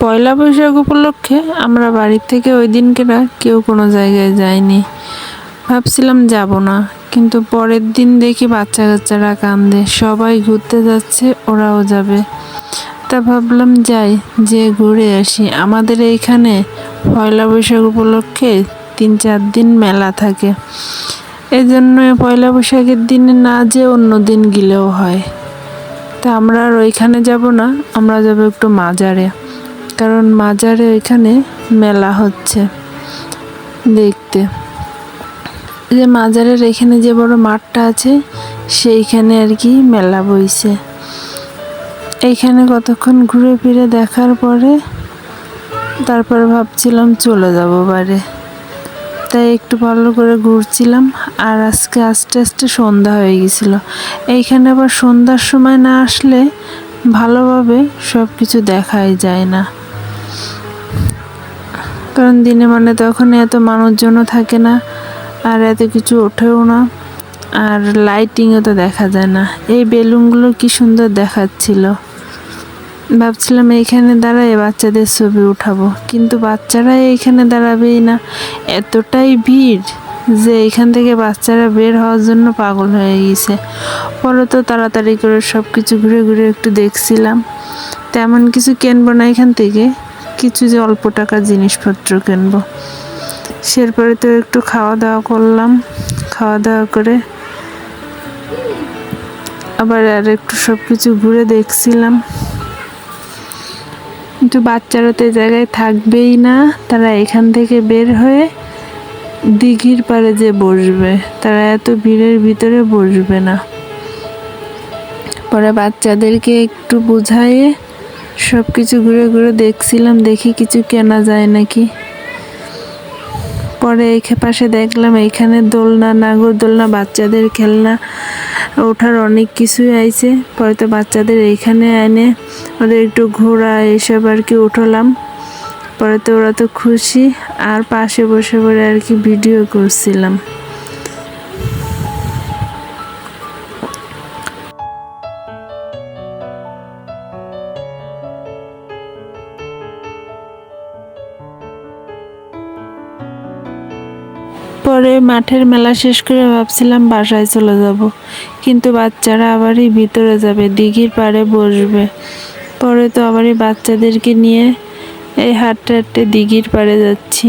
পয়লা বৈশাখ উপলক্ষে আমরা বাড়ির থেকে ওই দিনকে না কেউ কোনো জায়গায় যায়নি। ভাবছিলাম যাব না, কিন্তু পরের দিন দেখি বাচ্চা কাচ্চারা কান্দে, সবাই ঘুরতে যাচ্ছে, ওরাও যাবে। তা ভাবলাম যাই যে ঘুরে আসি। আমাদের এইখানে পয়লা বৈশাখ উপলক্ষে তিন চার দিন মেলা থাকে। এই জন্য পয়লা বৈশাখের দিনে না যে অন্য দিন গেলেও হয়। তা আমরা আর ওইখানে যাব না, আমরা যাব একটু মাজারে। কারণ মাজারে ওইখানে মেলা হচ্ছে দেখতে। যে মাজারের এখানে যে বড় মাঠটা আছে, সেইখানে আর কি মেলা বইছে। এইখানে কতক্ষণ ঘুরে ফিরে দেখার পরে তারপর ভাবছিলাম চলে যাব বারে তাই একটু ভালো করে ঘুরছিলাম, আর আজকে আস্তে আস্তে সন্ধ্যা হয়ে গেছিল। এইখানে আবার সন্ধ্যার সময় না আসলে ভালোভাবে সব কিছু দেখাই যায় না। কারণ দিনে মানে তখন এত মানুষজনও থাকে না, আর এত কিছু ওঠেও না, আর লাইটিংও তো দেখা যায় না। এই বেলুনগুলো কি সুন্দর দেখাচ্ছিল। ভাবছিলাম এইখানে দাঁড়ায় বাচ্চাদের ছবি উঠাবো, কিন্তু বাচ্চারা এইখানে দাঁড়াবেই না। এতটাই ভিড় যে এখান থেকে বাচ্চারা বের হওয়ার জন্য পাগল হয়ে গেছে। পরে তো তাড়াতাড়ি করে সব কিছু ঘুরে ঘুরে একটু দেখছিলাম। তেমন কিছু কিনবো না এখান থেকে। কিছু যে অল্প টাকার জিনিসপত্র কিনবো। সেরপরে তো একটু খাওয়া দাওয়া করলাম। খাওয়া দাওয়া করে আবার আর একটু সব কিছু ঘুরে দেখছিলাম। কিন্তু বাচ্চারা তো জায়গায় থাকবেই না। তারা এখান থেকে বের হয়ে দিঘির পাড়ে যে বসবে, তারা এত ভিড়ের ভিতরে বসবে না। পরে বাচ্চাদেরকে একটু বুঝাইয়ে সব কিছু ঘুরে ঘুরে দেখছিলাম, দেখি কিছু কেনা যায় নাকি। পরে এই পাশে দেখলাম এইখানে দোলনা, নাগর দোলনা, বাচ্চাদের খেলনা, ওঠার অনেক কিছুই আইছে। পরে তো বাচ্চাদের এইখানে এনে ওদের একটু ঘোরা, এসব আর কি উঠলাম। পরে তো ওরা তো খুশি, আর পাশে বসে পড়ে আর কি ভিডিও করছিলাম। পরে মাঠের মেলা শেষ করে ভাবছিলাম বাসায় চলে যাব। কিন্তু বাচ্চারা আবারই ভিতরে যাবে, দিঘির পাড়ে বসবে। পরে তো আবারই বাচ্চাদেরকে নিয়ে এই হাঁটতে হাঁটতে দিঘির পাড়ে যাচ্ছি।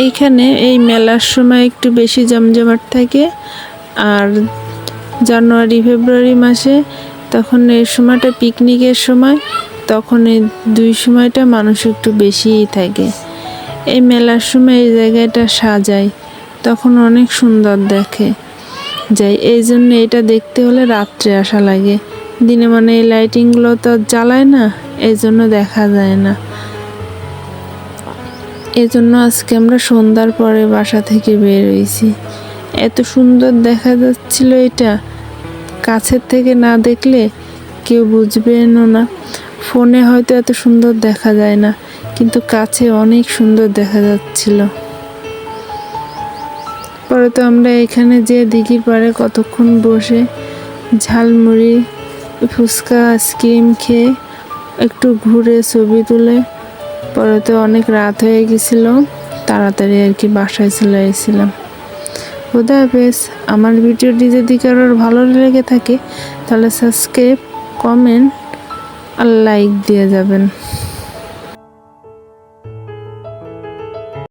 এইখানে এই মেলার সময় একটু বেশি জমজমাট থাকে। আর জানুয়ারি, ফেব্রুয়ারি মাসে তখন এই সময়টা পিকনিকের সময়, তখন এই দুই সময়টা মানুষ একটু বেশিই থাকে। এই মেলার সময় এই জায়গাটা সাজায়, তখন অনেক সুন্দর দেখে। যাই, এই জন্য এটা দেখতে হলে রাত্রে আসা লাগে। দিনে মানে এই লাইটিংগুলো তো জ্বালায় না, এই জন্য দেখা যায় না। এজন্য আজকে আমরা সন্ধ্যার পরে বাসা থেকে বের হয়েছি। এত সুন্দর দেখা যাচ্ছিল এটা। কাছের থেকে না দেখলে কেউ বুঝবেনও না। ফোনে হয়তো এত সুন্দর দেখা যায় না, কিন্তু কাছে অনেক সুন্দর দেখা যাচ্ছিল। পরে তো আমরা এখানে যে দিঘির পাড়ে কতক্ষণ বসে ঝালমুড়ি, ফুচকা আইসক্রিম খেয়ে একটু ঘুরে ছবি তুলে পরে তো অনেক রাত হয়ে গেছিল। তাড়াতাড়ি আর কি বাসায় চলে এসেছিলাম খুদা হাফেজ, আমার ভিডিওটি যদি কারোর ভালো লেগে থাকে, তাহলে সাবস্ক্রাইব কমেন্ট আর লাইক দিয়ে যাবেন।